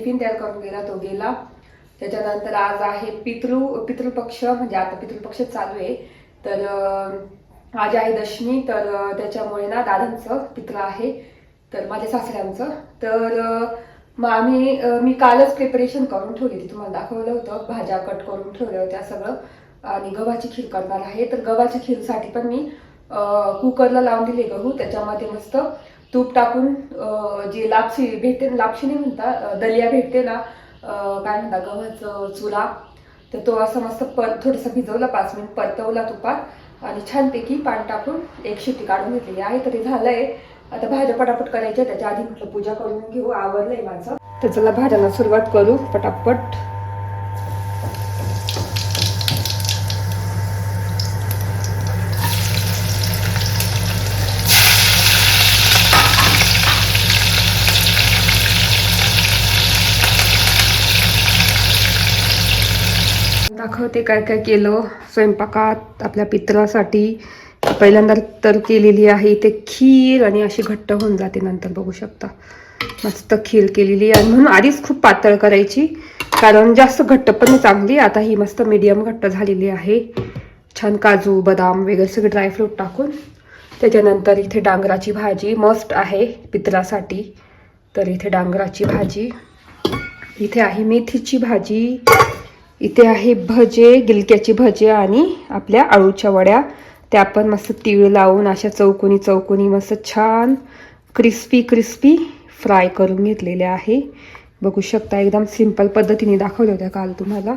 Tiffin तयार करून गेला तो गेला. त्याच्यानंतर आज आहे पितृ पितृपक्ष म्हणजे आता पितृपक्ष चालू आहे. तर आज आहे दशमी तर त्याच्यामुळे ना दादांचं पित्र आहे. तर माझ्या सासऱ्यांचं. तर मग आम्ही मी कालच प्रिपरेशन करून ठेवली होती. तुम्हाला दाखवलं होतं. भाज्या कट करून ठेवल्या होत्या सगळं. आणि गव्हाची खीर करणार आहे. तर गव्हाच्या खीरसाठी पण मी कुकरला लावून दिले गहू. त्याच्यामध्ये मस्त तूप टाकून जी लापशी भेटते लापशी नाही म्हणता दलिया भेटते ना काय म्हणता गव्हाचं चुरा तर तो असं मस्त पर थोडंसं भिजवला पाच मिनिट परतवला तुपात आणि छानपैकी पाणी टाकून एक शिट्टी काढून घेतलेली आहे. तरी झालंय. आता भाज्या पटापट करायच्या त्याच्या आधी म्हटलं पूजा करून घेऊ. आवडलंय माझं. तर चला भाज्याला सुरुवात करू. पटापट. दाखवते काय काय केलं? स्वयंपाकात आपल्या पित्रासाठी पहिल्यांदा तर केलेली आहे इथे खीर आणि अशी घट्ट होऊन जाते नंतर बघू शकता. मस्त खीर केलेली आहे. आणि म्हणून आधीच खूप पातळ करायची कारण जास्त घट्ट पण चांगली. आता ही मस्त मीडियम घट्ट झालेली आहे. छान काजू बदाम वगैरे सगळे ड्रायफ्रूट टाकून. त्याच्यानंतर इथे डांगराची भाजी मस्ट आहे पित्रासाठी. तर इथे डांगराची भाजी. इथे आहे मेथीची भाजी. इथे आहे भजे गिलक्याची भजे आणि आपल्या आळूच्या वड्या. त्या पण मस्त तीळ लावून अशा चौकोनी चौकोनी मस्त छान क्रिस्पी क्रिस्पी फ्राय करून घेतलेल्या आहे. बघू शकता एकदम सिंपल पद्धतीने दाखवल्या होत्या काल तुम्हाला.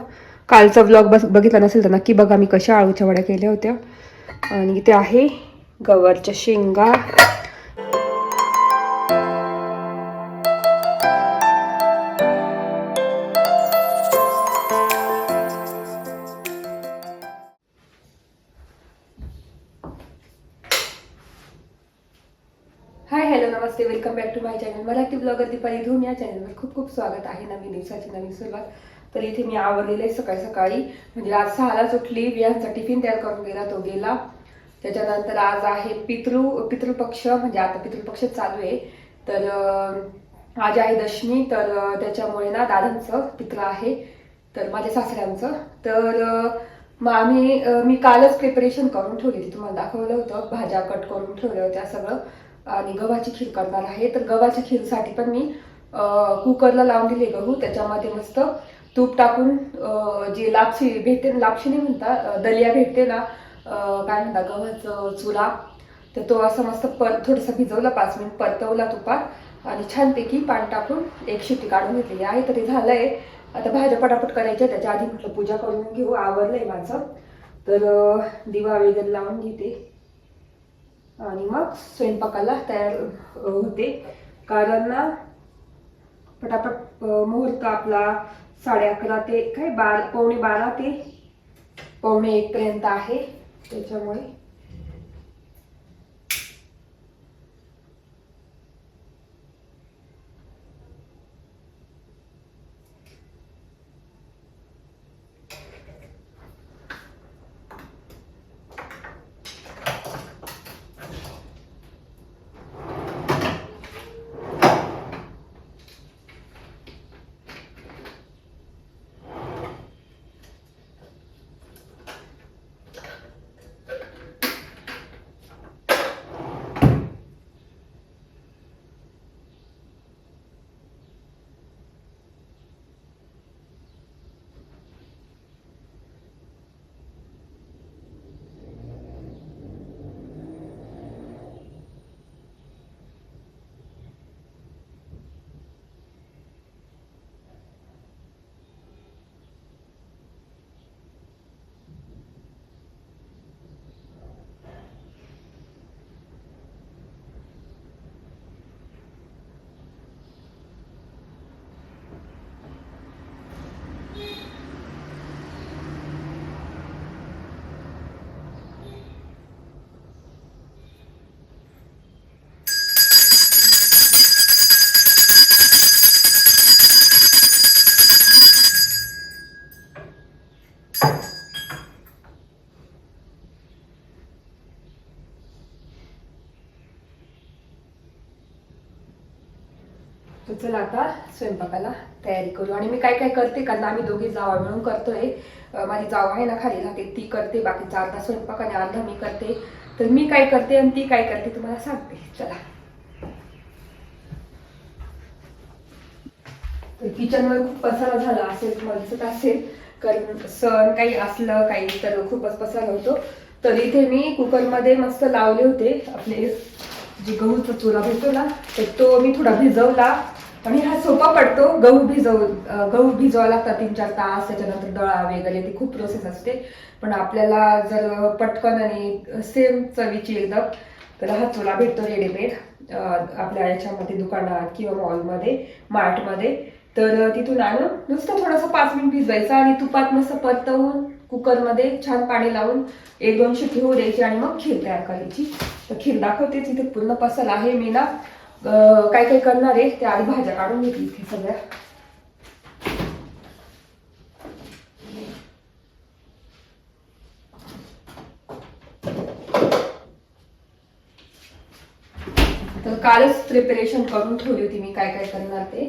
कालचा ब्लॉग बस बघितला नसेल तर नक्की बघा मी कशा आळूच्या वड्या केल्या होत्या. आणि इथे आहे गवरच्या शेंगा. खूप खूप स्वागत आहे नवीन दिवसाची नवीन सुरुवात. तर इथे मी आवरलेले आहे सकाळी सकाळी. म्हणजे आज सहालाच उठली बियांचा टिफिन तयार करून गेला तो गेला. त्याच्यानंतर आज आहे पितृ पितृपक्ष. म्हणजे आता पितृपक्ष चालू आहे. तर आज आहे दशमी. तर त्याच्यामुळे ना दादांचं पित्र आहे. तर माझ्या सासऱ्यांचं. तर मग आम्ही मी कालच प्रिपरेशन करून ठेवली तुम्हाला दाखवलं होतं. भाज्या कट करून ठेवल्या होत्या सगळं. आणि गव्हाची खीर करणार आहे. तर गव्हाच्या खीरसाठी पण मी कुकरला लावून दिले गहू त्याच्यामध्ये मस्त तूप टाकून जी जे लापशी भेटते लापशी नाही म्हणता दलिया भेटते ना काय म्हणता गव्हाचं चुरा तर तो असं मस्त पर थोडंसं भिजवला पाच मिनिट परतवला तुपात आणि छानपैकी पाणी टाकून एक शिट्टी काढून घेतलेली आहे. तरी झालंय. आता भाज्या पटापट करायच्या त्याच्या आधी म्हटलं पूजा करून घेऊ आवडलंय माझं. तर दिवा वगैरे लावून घेते. आणि मग स्वयंपाकाला तयार होते. कारण ना पटापट मुहूर्त आपला साडे अकरा ते काय बारा पावणे बारा ते पावणे एक पर्यंत आहे. त्याच्यामुळे चला आता स्वयंपाकाला तयारी करू. आणि मी काय काय करते कारण आम्ही दोघी जावा मिळून करतोय. माझी जाव आहे ना खाली राहते. ती करते बाकीचा अर्धा स्वयंपाक आणि अर्धा मी करते. तर मी काय करते आणि ती काय करते तुम्हाला सांगते. चला. तर किचनवर खूप पसारा झाला असेल तुम्हाला दिसत असेल. कारण सण काही असलं काही तर खूपच पसारा होतो. तर इथे मी कुकरमध्ये मस्त लावले होते आपले जे गहूचा चुरा भेटतो ना तर तो मी थोडा भिजवला. आणि हा सोपा पडतो. गहू भिजव गहू भिजवावं लागतात तीन चार तास. त्याच्यानंतर दळा वगैरे ती खूप प्रोसेस असते. पण आपल्याला जर पटकन आणि सेम चवीची एकदम तर हा चुला भेटतो रेडीमेड आपल्या याच्यामध्ये दुकानात किंवा मॉलमध्ये मार्टमध्ये तर तिथून आणून नुसतं थोडंसं पाच मिनिट भिजवायचं आणि तुपात मस्त परतवून कुकरमध्ये छान पाणी लावून एक दोन शिट्टी होऊ द्यायची आणि मग खीर तयार करायची. तर खीर दाखवते तिथे पूर्ण पसल आहे मी ना काय काय करणार आहे त्या आधी भाज्या काढून घेतली इथे सगळ्या. तर कालच प्रिपरेशन करून ठेवली होती मी काय काय करणार ते.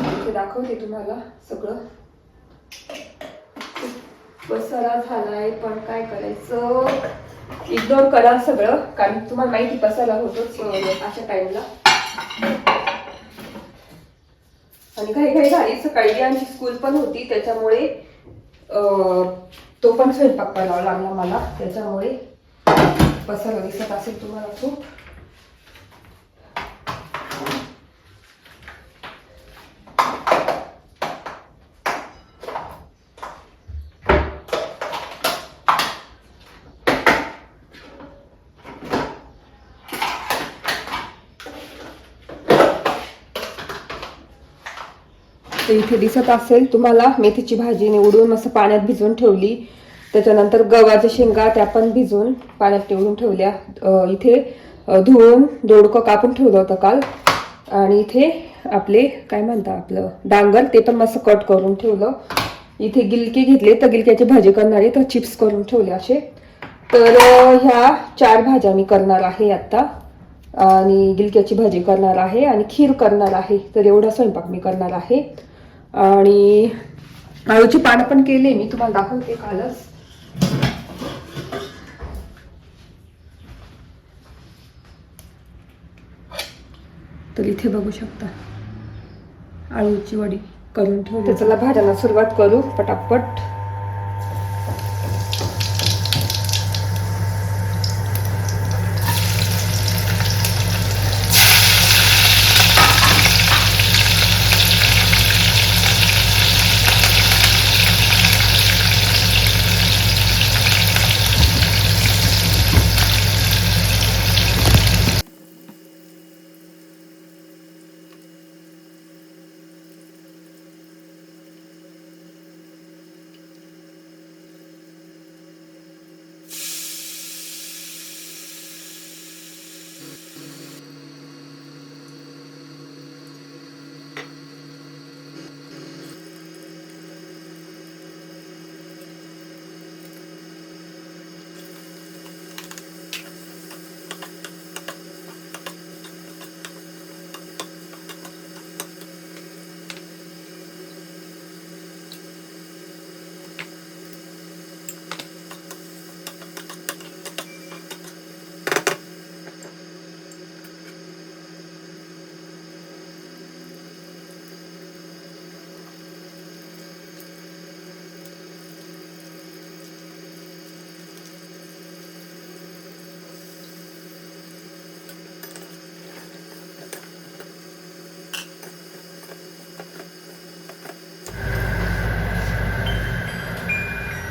इथे दाखवते तुम्हाला सगळं. पसारा झालाय पण काय करायचं? इग्नोर करा सगळं कारण तुम्हाला माहिती पसारा होतोच अशा टाइमला आणि काही काही झाली. सकाळी आमची स्कूल पण होती. त्याच्यामुळे अं, तो पण स्वयंपाक करावा लागला मला. त्याच्यामुळे पसारा दिसत असेल तुम्हाला खूप. तर इथे दिसत असेल तुम्हाला मेथीची भाजी निवडून मस्त पाण्यात भिजवून ठेवली. त्याच्यानंतर गव्हाच्या शेंगा त्या पण भिजून पाण्यात निवडून ठेवल्या. इथे धुवून दोडकं कापून ठेवलं होतं काल. आणि इथे आपले काय म्हणता आपलं डांगर ते पण मस्त कट करून ठेवलं. इथे गिलके घेतले तर गिलक्याची भाजी करणारी तर चिप्स करून ठेवले असे. तर ह्या चार भाज्या मी करणार आहे आत्ता. आणि गिलक्याची भाजी करणार आहे आणि खीर करणार आहे. तर एवढा स्वयंपाक मी करणार आहे. आणि आळूची पानं पण केले मी तुम्हाला दाखवते कालच तर इथे बघू शकता आळूची वडी करून ठेवली. तर चला भाज्यांना सुरुवात करू पटापट.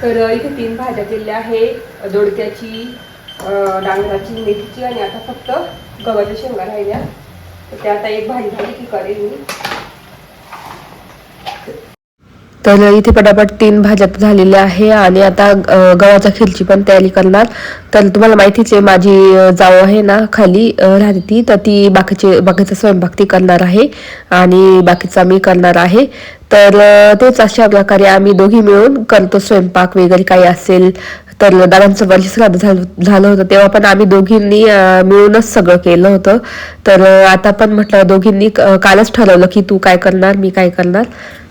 तर इथे तीन भाज्या केल्या आहे दोडक्याची डांगराची मेथीची आणि आता फक्त गव्हाच्या शेंगा राहिल्या. तर त्या आता एक भाजी झाली की करेल मी. तर इथे पटापट तीन भाज्या झालेल्या आहे आणि आता गव्हाच्या खिरची पण तयारी करणार. तर तुम्हाला माहितीच आहे माझी जाव जाऊ आहे ना खाली राहते ती. तर ती बाकीचे बाकीचा स्वयंपाक ती करणार आहे आणि बाकीचा मी करणार आहे. तर तेच अशा प्रकारे आम्ही दोघी मिळून करतो स्वयंपाक वगैरे काही असेल तर दादांचं वर्ष श्राद्ध झालं झालं होतं. तेव्हा पण आम्ही दोघींनी मिळूनच सगळं केलं होतं. तर आता पण म्हटलं दोघींनी कालच ठरवलं की तू काय करणार मी काय करणार.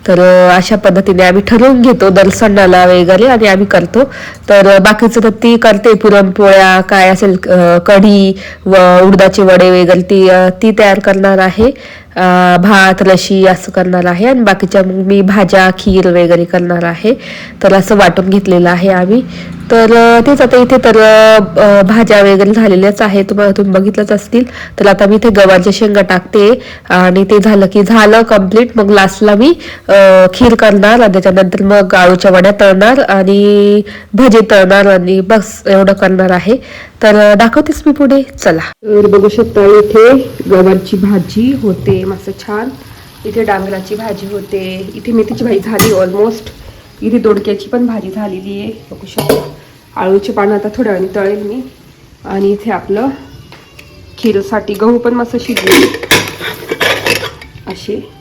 तर अशा पद्धतीने आम्ही ठरवून घेतो दर सणाला वगैरे आणि आम्ही करतो. तर बाकीचं तर ती करते पुरणपोळ्या काय असेल कढी व उडदाचे वडे वगैरे ती ती तयार करणार आहे. भात रशी असं करणार आहे आणि बाकीच्या मग मी भाज्या खीर वगैरे करणार आहे. तर असं वाटून घेतलेलं आहे आम्ही. तर तेच आता इथे तर भाज्या वगैरे झालेल्याच आहे तुम्हाला तुम्ही बघितलंच असतील. तर आता मी इथे गव्हाच्या शेंगा टाकते आणि ते झालं की झालं कंप्लीट मग लास्टला मी खीर करणार आणि त्याच्यानंतर मग आळूच्या वड्या तळणार आणि भजे तळणार आणि बस एवढं करणार आहे. तर दाखवतेच मी पुढे. चला. तर बघू शकता इथे गव्हाची भाजी होते मस्त छान. इथे डांगराची भाजी होते. इथे मेथीची भाजी झाली ऑलमोस्ट इथे दोडक्याची पण भाजी झालेली आहे. बघू शकता. आळूचे पानं आता थोड्या वेळाने तळेल मी. आणि इथे आपलं खीरसाठी गहू पण मस्त शिजले. असे.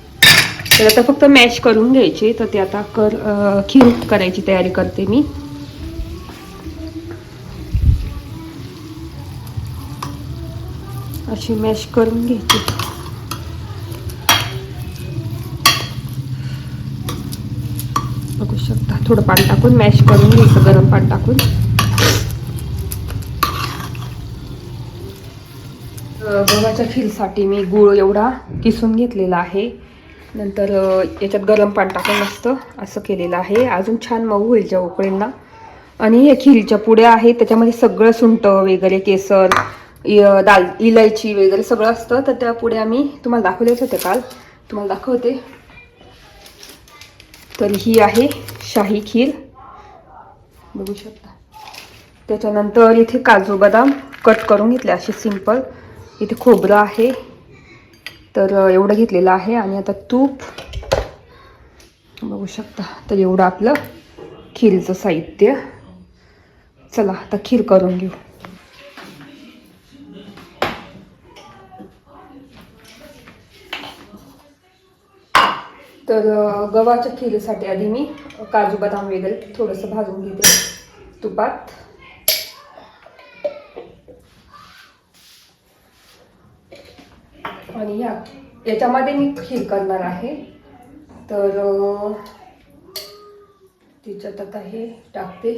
तर आता फक्त मॅश करून घ्यायचे. तर ते आता कर खीर करायची तयारी करते मी. अशी मॅश करून घ्यायची. बघू शकता थोडं पाणी टाकून मॅश करून घ्यायचं गरम पाणी टाकून. गव्हाच्या खीरसाठी मी गूळ एवढा किसून घेतलेला आहे. नंतर याच्यात गरम पाणी टाकून मस्त असं केलेलं आहे. अजून छान मऊ होईल ज्या उकळींना आणि हे खीरच्या पुड्या आहेत त्याच्यामध्ये सगळं सुंट वगैरे केसर दाल इलायची वगैरे सगळं असतं. तर त्या पुढे आम्ही तुम्हाला दाखवलेच होते काल. तुम्हाला दाखवते. तर ही आहे शाही खीर. बघू शकता. त्याच्यानंतर इथे काजू बदाम कट करून घेतले असे सिंपल. इथे खोबरं आहे. तर एवढं घेतलेलं आहे आणि आता तूप. बघू शकता. तर एवढं आपलं खीरचं साहित्य. चला आता खीर करून घेऊ. तर गव्हाच्या खीरसाठी आधी मी काजू बदाम वगैरे थोडंसं भाजून घेते तुपात. आणि या याच्यामध्ये मी खीर करणार आहे. तर तिच्यात आता हे टाकते.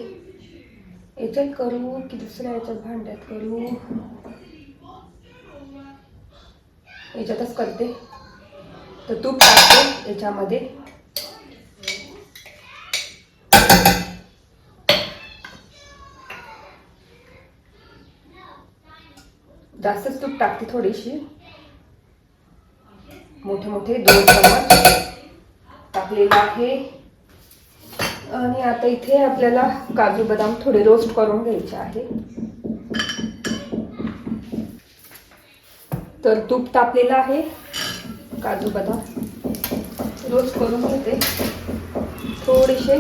याच्यात करू की दुसऱ्या याच्यात भांड्यात करू. याच्यातच करते. तर तूप टाकते याच्यामध्ये. जास्तच तूप टाकते थोडीशी. मोठे मोठे दोन चमच टाकलेलं आहे. आणि आता इथे आपल्याला काजू बदाम थोडे रोस्ट करून घ्यायचे आहे. तर तूप तापलेलं आहे. काजू बदाम रोस्ट करून घेते. थोडेसे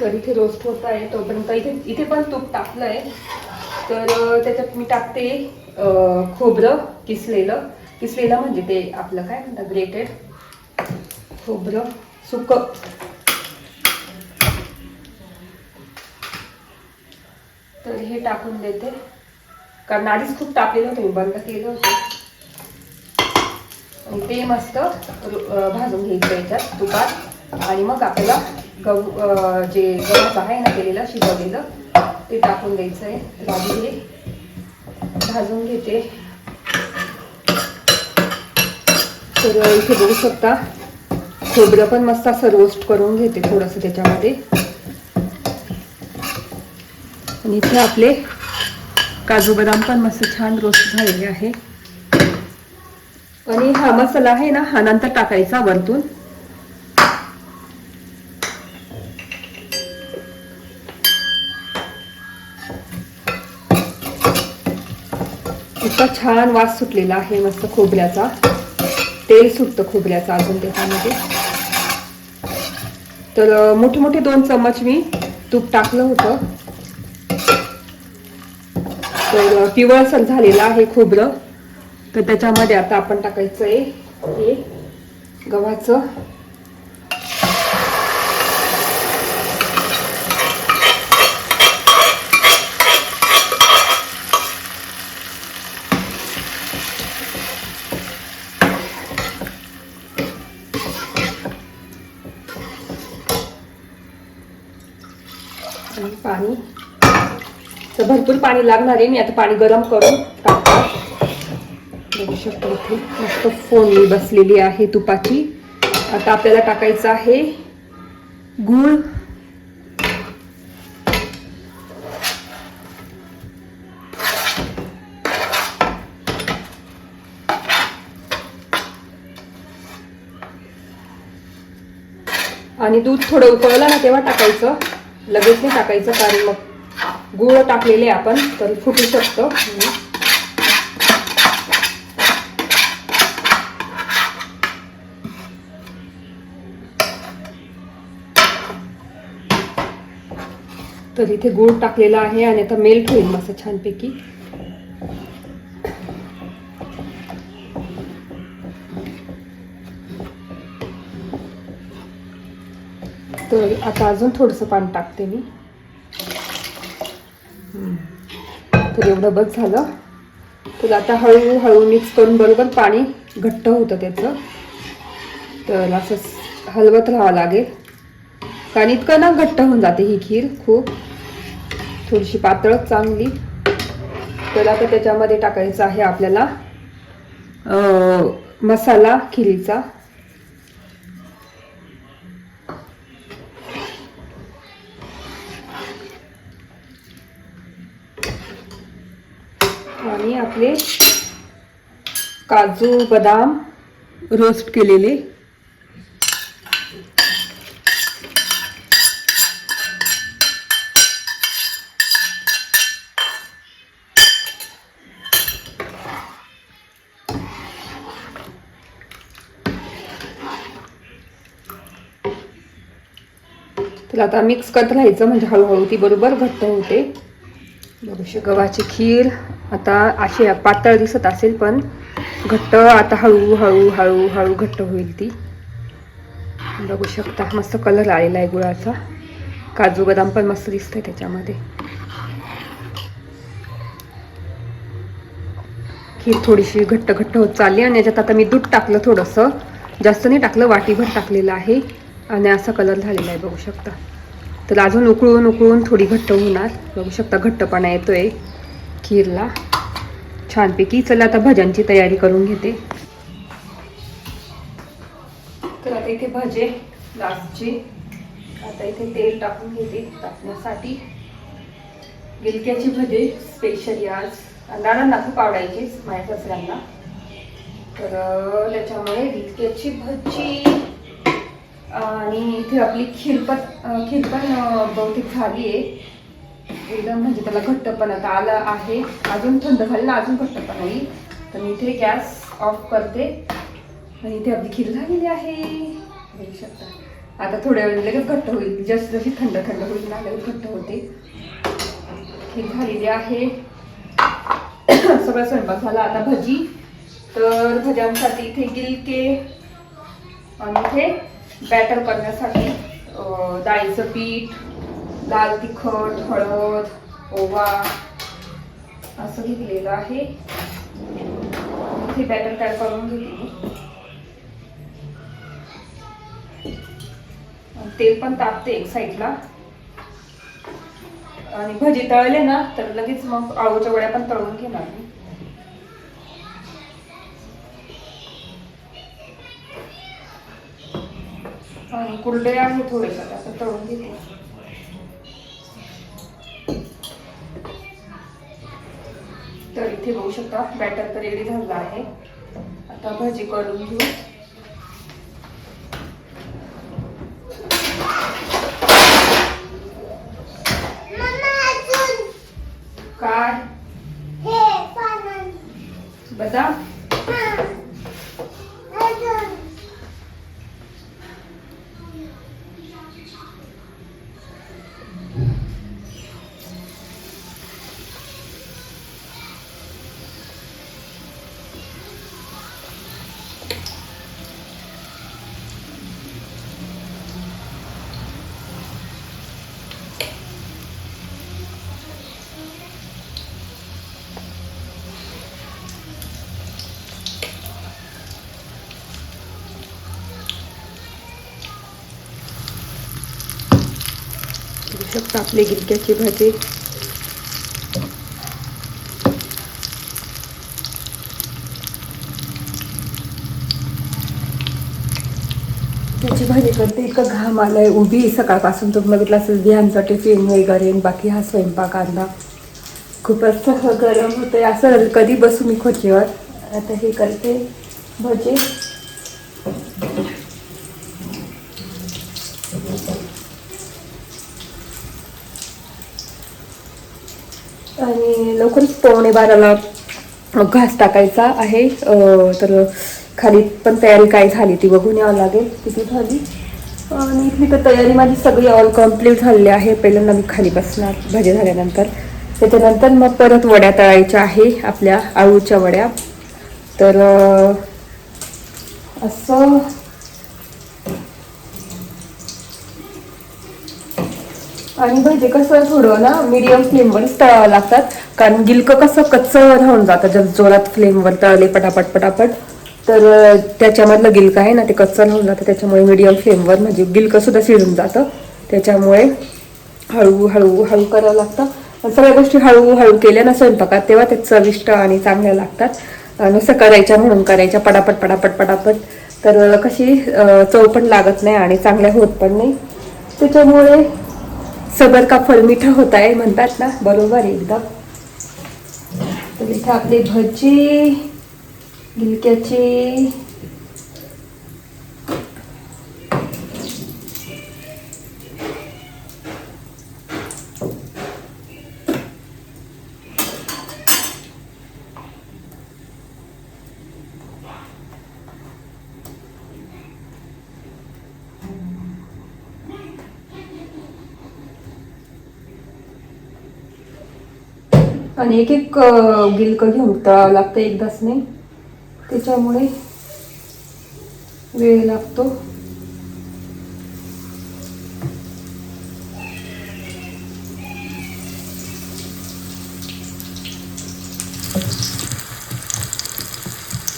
तर इथे रोस्ट होत आहे. तोपर्यंत इथे इथे पण तूप टाकलं आहे तर त्याच्यात मी टाकते खोबरं किसलेलं. किसलेलं म्हणजे ते आपलं काय म्हणतात ग्रेटेड खोबरं सुक. तर हे टाकून देते. कारण आधीच खूप टाकलेलं होतं मी बंद केलं होतं. आणि ते मस्त भाजून घ्यायचं याच्यात तुपात. आणि मग आपल्याला गहू जे गव्हाचं आहे ना केलेलं शिजवलेलं ते टाकून द्यायचं आहे तर हे भाजून घेते. तर इथे बघू शकता खोबरं पण मस्त असं रोस्ट करून घेते थोडंसं त्याच्यामध्ये. आणि इथे आपले काजू बदाम पण मस्त छान रोस्ट झालेले आहे. आणि हा मसाला आहे ना हा नंतर टाकायचा वरतून. इतका छान वास सुटलेला आहे मस्त खोबऱ्याचा. तेल सुटतं खोबऱ्याचं अजून त्याच्यामध्ये. तर मोठे मोठे दोन चम्मच मी तूप टाकलं होतं. तर पिवळसर झालेलं आहे खोबरं. तर त्याच्यामध्ये आता आपण टाकायचं आहे हे गव्हाचं आणि पाणी तर भरपूर पाणी लागणार आहे. मी आता पाणी गरम करून टाकतो. बघू शकतो इथे मस्त फोडणी बसलेली आहे तुपाची. आता आपल्याला टाकायचं आहे गूळ. आणि दूध थोडं उकळलं ना तेव्हा टाकायचं. लगेच नाही टाकायचं कारण मग गुळ टाकलेले आपण तर फुटू शकतो. तर इथे गुळ टाकलेला आहे आणि आता मेल्ट होईल मस्त छानपैकी. तर आता अजून थोडंसं पाणी टाकते मी. तर एवढं बस झालं. तर आता हळूहळू मिक्स करून बरोबर पाणी घट्ट होतं त्याचं. तर असं हलवत राहावं लागेल. कारण इतकं ना घट्ट होऊन जाते ही खीर खूप. थोडीशी पातळच चांगली. तर आता त्याच्यामध्ये टाकायचं आहे आपल्याला मसाला खिरीचा. आणि काजू बदाम रोस्ट केलेले. तर आता मिक्स करत राहायचं म्हणजे हळूहळू ती बरोबर घट्ट होते. बघूशी गव्हाची खीर. आता अशी पातळ दिसत असेल पण घट्ट आता हळू हळू हळू हळू घट्ट होईल ती. बघू शकता मस्त कलर आलेला आहे गुळाचा. काजू बदाम पण मस्त दिसतंय त्याच्यामध्ये. खीर थोडीशी घट्ट घट्ट होत चालली आणि याच्यात आता मी दूध टाकलं थोडंसं. जास्त नाही टाकलं वाटीभर टाकलेलं आहे. आणि असा कलर झालेला आहे बघू शकता. तर अजून उकळून उकळून थोडी घट्ट होणार. बघू शकता घट्टपणा येतोय खीरला. छानपैकी. चला आता भज्यांची तयारी करून घेते. तर आता इथे भजे लास्टचे. आता इथे तेल टाकून घेते टाकण्यासाठी. गिलक्याची भजे स्पेशली आज. अंधारांना खूप आवडायचेच माझ्या सासऱ्यांना. तर त्याच्यामुळे गिलक्याची भजी. आणि इथे आपली खीरपत खीर पण बहुतेक झाली आहे. एकदम म्हणजे त्याला घट्टपणा आता आला आहे. अजून थंड झाली ना अजून घट्टपणा येईल तर मी इथे गॅस ऑफ करते. आणि इथे आपली खीर झालेली आहे. बघू शकता. आता थोड्या वेळ लगेच घट्ट होईल. जस्ट जशी थंड थंड होईल ना लगेच घट्ट होते. खीर झालेली आहे. सगळा स्वयंपाक झाला आता भजी. तर भज्यांसाठी इथे गिलके आणि इथे बॅटर करण्यासाठी डाळीचं पीठ लाल तिखट हळद ओवा असं घेतलेलं आहे. इथे बॅटर तयार करून घेतली. तेल पण तापते एक साईडला आणि भजी तळले ना तर लगेच मग आळूच्या वड्या पण तळून घेणार मी. कुरडे आहे थोडेसे असं तळून घेते. तर इथे बघू शकता बॅटर तर रेडी झालं आहे. आता भाजी करून घेऊ. शकता आपले गिलक्याचे भाजी. त्याची भाजी करते इतकं घाम आलाय उभी सकाळपासून. तुम्ही बघितलं असेल बिहानचा टिफिन वगैरे बाकी हा स्वयंपाक आणला खूपच गरम होतंय. असं कधी बसू मी खोचीवर आता हे करते भजी. आणि पावणे बाराला घास टाकायचा आहे. तर खाली पण तयारी काय झाली ती बघून यावं लागेल. किती झाली? आणि इथली तर तयारी माझी सगळी ऑल कंप्लीट झालेली आहे. पहिल्यांदा मी खाली बसणार भाजी झाल्यानंतर. त्याच्यानंतर मग परत वड्या तळायच्या आहे आपल्या आळूच्या वड्या. तर असं आणि भजे कसं थोडं ना मीडियम फ्लेमवर तळावं लागतात. कारण गिलकं कसं कच्चं राहून जातं. जर जोरात फ्लेमवर तळले पटापट पटापट तर त्याच्यामधलं गिलकं आहे ना ते कच्चं राहून जातं. त्याच्यामुळे मीडियम फ्लेमवर म्हणजे गिलकंसुद्धा शिजून जातं. त्याच्यामुळे हळू हळू हळू करावं लागतं. सगळ्या गोष्टी हळूहळू केल्या ना स्वयंपाकात तेव्हा ते चविष्ट आणि चांगल्या लागतात. नुसतं करायच्या म्हणून करायच्या पटापट पटापट पटापट. तर कशी चव पण लागत नाही आणि चांगल्या होत पण नाही. त्याच्यामुळे सबर का फल मिठा होत आहे म्हणतात ना? बरोबर एकदम. तर इथं आपली भजी गिलक्याची आणि एक एक गिलकं घेऊन तळावं लागतं एकदाच नाही त्याच्यामुळे वेळ लागतो.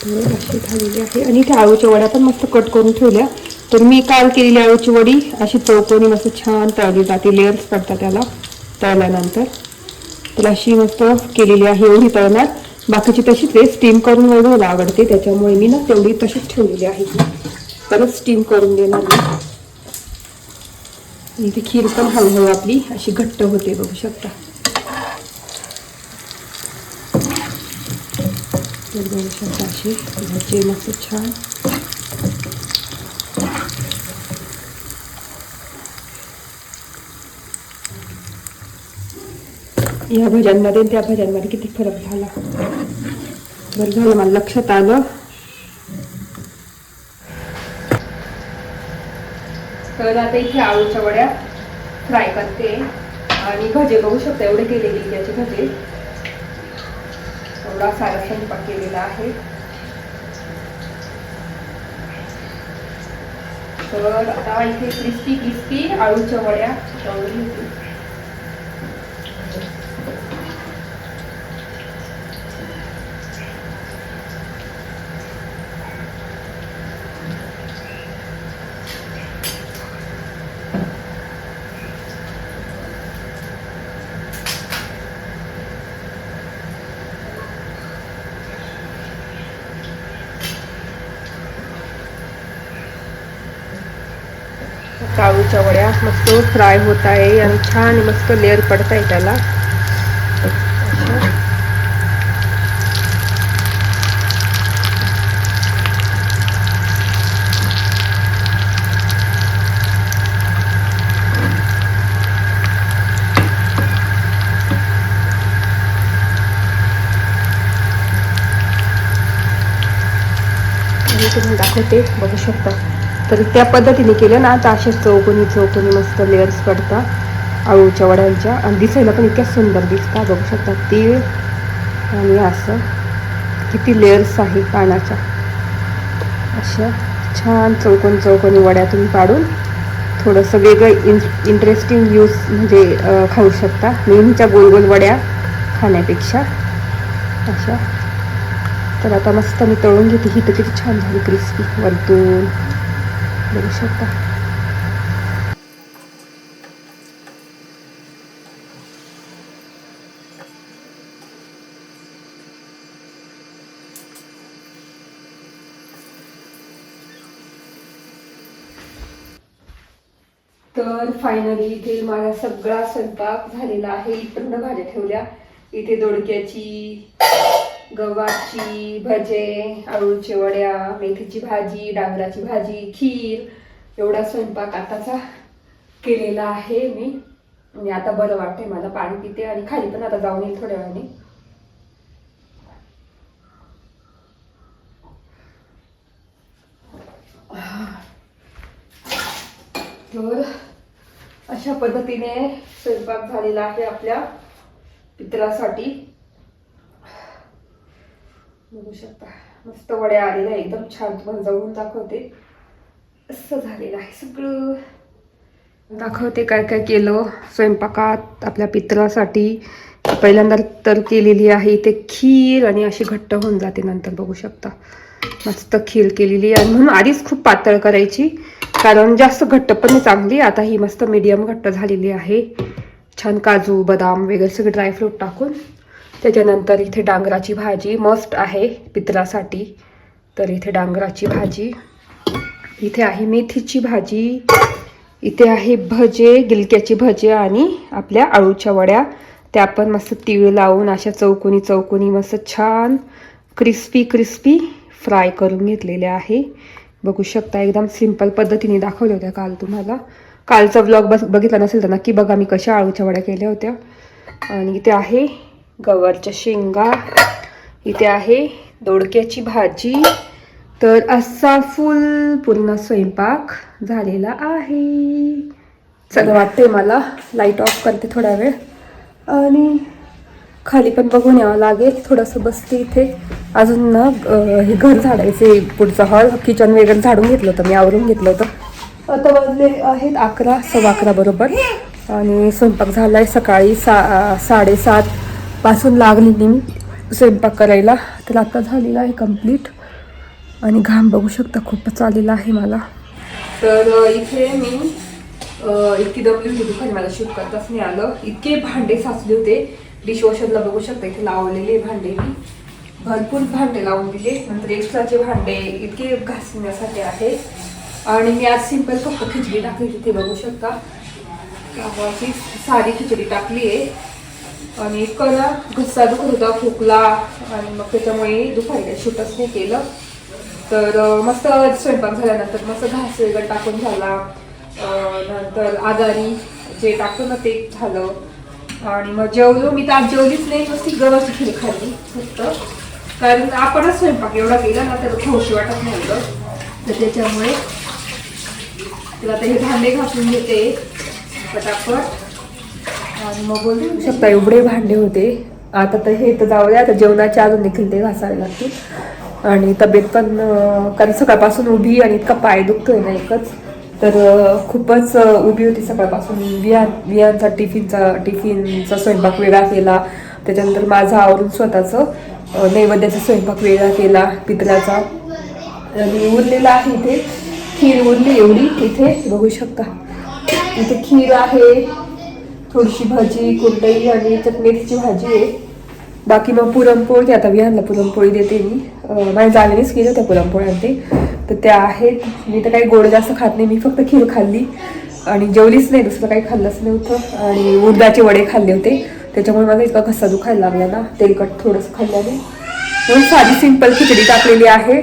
अशी झालेली आहे. आणि त्या आळूच्या वड्या पण मस्त कट करून ठेवल्या. तर मी काल केलेली आळूची वडी अशी चौकोनी मस्त छान तळली जाते. लेअर्स पडतात त्याला तळल्यानंतर. तर अशी मस्त केलेली आहे एवढी तळणार बाकीची तशीच ते स्टीम करून वगैरे आवडते त्याच्यामुळे मी ना तेवढी तशीच ठेवलेली आहे. परत स्टीम करून देणार मी ती खीर पण हळूहळू आपली अशी घट्ट होते बघू शकता. तर बघू शकता अशी. मस्त छान या भज्यांमध्ये त्या भज्यांमध्ये किती फरक झाला? बरं झालं मला लक्षात आलं. तर आता इथे आळूच्या वड्या फ्राय करते आणि भजे बघू शकता एवढे केलेले त्याचे भजे. एवढा सारा स्वयंपाक केलेला आहे. तर आता इथे क्रिस्पी क्रिस्पी आळूच्या वड्या काळूच्या वड्या. मस्त फ्राय होत आहे आणि छान मस्त लेअर पडत आहे त्याला तुम्हाला दाखवते बघू शकता. तर त्या पद्धतीने केलं ना तर असे चौकोनी चौकोनी मस्त लेअर्स पडतात आळूच्या वड्यांच्या. आणि दिसायला पण इतक्या सुंदर दिसतात बघू शकता तीळ आणि असं किती लेअर्स आहे पानाच्या अशा छान चौकोन चौकोनी वड्या तुम्ही पाडून थोडंसं वेगळं इन इंटरेस्टिंग यूज म्हणजे खाऊ शकता. नेहमीच्या गोल गोल वड्या खाण्यापेक्षा. अशा. तर आता मस्त मी तळून घेते. ही तर किती छान झाली क्रिस्पी वरतून. बघू शकता. तर फायनली इथे माझा सगळा स्वयंपाक झालेला आहे. इकडनं भाज्या ठेवल्या. इथे दोडक्याची गव्हाची भजे आळूचे वड्या मेथीची भाजी डांगराची भाजी खीर एवढा स्वयंपाक आताचा केलेला आहे मी. आणि आता बरं वाटतंय मला पाणी पिते आणि खाली पण आता जाऊन येईल थोड्या वेळाने. तर अशा पद्धतीने स्वयंपाक झालेला आहे आपल्या पित्रासाठी. बघू शकता. मस्त वड्या आलेल्या एकदम छान तुम्हाला जवळून दाखवते. असं झालेलं आहे सगळं. दाखवते काय काय केलं. स्वयंपाकात आपल्या पित्रासाठी. पहिल्यांदा तर केलेली आहे इथे खीर आणि अशी घट्ट होऊन जाते नंतर बघू शकता. मस्त खीर केलेली आहे. म्हणून आधीच खूप पातळ करायची. कारण जास्त घट्ट पण चांगली. आता ही मस्त मीडियम घट्ट झालेली आहे. छान काजू बदाम वगैरे सगळे ड्रायफ्रूट टाकून. त्याच्यानंतर इथे डांगराची भाजी मस्त आहे पित्रासाठी. तर इथे डांगराची भाजी. इथे आहे मेथीची भाजी. इथे आहे भजे गिलक्याची भजे आणि आपल्या आळूच्या वड्या. त्या पण मस्त तीळ लावून अशा चौकोनी चौकोनी मस्त छान क्रिस्पी क्रिस्पी फ्राय करून घेतलेले आहे. बघू शकता एकदम सिंपल पद्धतीने दाखवल्या होत्या काल तुम्हाला. कालचा ब्लॉग बस बघितला नसेल तर नक्की बघा मी कशा आळूच्या वड्या केल्या होत्या. आणि इथे आहे गवारच्या शेंगा. इथे आहे दोडक्याची भाजी. तर असा फुल पूर्ण स्वयंपाक झालेला आहे. चला वाटते मला लाइट ऑफ करते थोडा वेळ. आणि खाली पण बघून यावं लागेल. थोडंसं बसते इथे. अजून ना हे घर झाडायचे. पुढचं हॉल किचन वगैरे झाडून घेतलं होतं. मी आवरून घेतलं होतं. आता वाजले आहेत अकरा सव्वा अकरा बरोबर. आणि स्वयंपाक झाला आहे सकाळी सा साडेसात. पासून लागलेली मी. स्वयंपाक करायला. तर आता झालेला आहे कंप्लीट आणि घाम बघू शकता खूपच आलेला आहे मला. तर इथे मी इतकी दमली होती दुकान मला शिफ्ट करताच नाही आलं. इतके भांडे साचले होते. डिशवॉशरला बघू शकता इथे लावलेले भांडे मी. भरपूर भांडे लावून दिले. नंतर एक्स्ट्राचे भांडे इतके घासण्यासाठी आहे. आणि मी आज सिंपल फक्त खिचडी टाकली तिथे बघू शकता. त्यामुळे साधी खिचडी टाकली आहे. आणि इतकं ना घसा दुखत होता खोकला आणि मग त्याच्यामुळे दुपारी शूटच नाही केलं. तर मस्त स्वयंपाक झाल्यानंतर मस्त घास वगैरे टाकून झाला. नंतर आजारी जे टाकतो ना ते झालं. आणि मग जेवलो मी तर आज जेवलीच नाही नुसती गव्हाची खीर खाल्ली फक्त. कारण आपणच स्वयंपाक एवढा केला ना तर खाऊशी वाटत नाही तर त्याच्यामुळे तुला आता हे भांडे घासून घेते पटापट. आणि मग बोलू शकता एवढे भांडे होते. आता तर हे तर जाऊ द्या आता जेवणाच्या अजून देखील ते घासावे लागतील. आणि तब्येत पण कारण सकाळपासून उभी आणि इतका पाय दुखतोय ना एकच. तर खूपच उभी होती सकाळपासून. विहान विहानचा टिफिनचा टिफिनचा स्वयंपाक वेगळा केला. त्याच्यानंतर माझा आवरून स्वतःचं नैवेद्याचा स्वयंपाक वेगळा केला पितळ्याचा आणि उरलेला आहे इथे. खीर उरली एवढी इथे बघू शकता. इथे खीर आहे. थोडीशी भाजी कुरडई आणि चटणीची भाजी आहे. बाकी मग पुरणपोळी आता विहानला पुरणपोळी देते मी. माझ्या जागेनेच केलं त्या पुरणपोळ्या तर त्या आहेत. मी तर काही गोड जास्त खात नाही. मी फक्त खीर खाल्ली. आणि जेवलीच नाही. दुसरं काही खाल्लंच नव्हतं. आणि उडदाचे वडे खाल्ले होते. त्याच्यामुळे माझा इतका घसा दुखायला लागला ना. तेलकट थोडंसं खाल्ल्याने. म्हणून साधी सिंपल खिचडी टाकलेली आहे.